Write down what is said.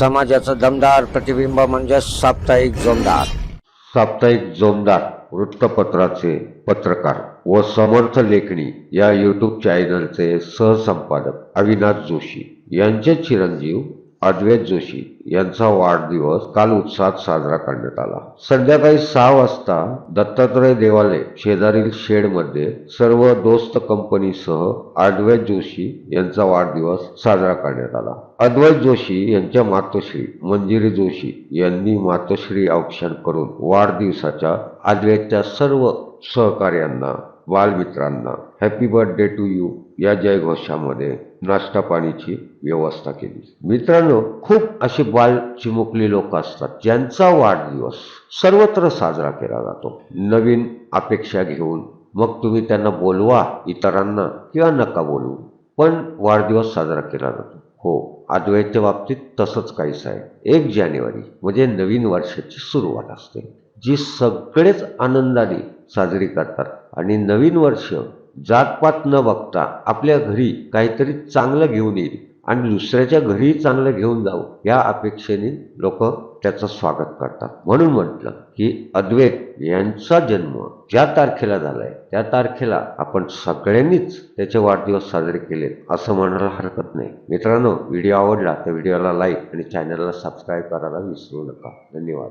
समाजाचं दमदार प्रतिबिंब म्हणजे साप्ताहिक जोमदार. साप्ताहिक जोमदार वृत्तपत्राचे पत्रकार व समर्थ लेखणी या युट्यूब चॅनलचे सहसंपादक अविनाश जोशी यांचे चिरंजीव अद्वैत जोशी यांचा वाढदिवस काल उत्साहात साजरा करण्यात आला. संध्याकाळी सहा वाजता दत्तात्रय देवालय शेजारील शेडमध्ये सर्व दोस्त कंपनीसह अद्वैत जोशी यांचा वाढदिवस साजरा करण्यात आला. अद्वैत जोशी यांच्या मातोश्री मंजिरी जोशी यांनी मातोश्री औक्षण करून वाढदिवसाच्या अद्वैतच्या सर्व सहकार्यांना बालमित्रांना हॅपी बर्थडे टू यू या जयघोषामध्ये नाश्ता पाणीची व्यवस्था केली. मित्रांनो खूप असे बाल चिमुकली लोक असतात ज्यांचा वाढदिवस सर्वत्र साजरा केला जातो. नवीन अपेक्षा घेऊन मग तुम्ही त्यांना बोलवा इतरांना किंवा नका बोलवू पण वाढदिवस साजरा केला जातो. हो अद्वैतच्या बाबतीत तसंच काहीच आहे. एक जानेवारी म्हणजे नवीन वर्षाची सुरुवात असते जी सगळेच आनंदाने साजरी करतात. आणि नवीन वर्ष जातपात न बघता आपल्या घरी काहीतरी चांगलं घेऊन येईल आणि दुसऱ्याच्या घरी चांगलं घेऊन जावं या अपेक्षेने लोक त्याचं स्वागत करतात. म्हणून म्हटलं की अद्वैत यांचा जन्म ज्या तारखेला झालाय त्या तारखेला आपण सगळ्यांनीच त्याचे वाढदिवस साजरे केले असं म्हणायला हरकत नाही. मित्रांनो व्हिडिओ आवडला तर व्हिडिओला लाईक आणि चॅनलला सबस्क्राईब करायला विसरू नका. धन्यवाद.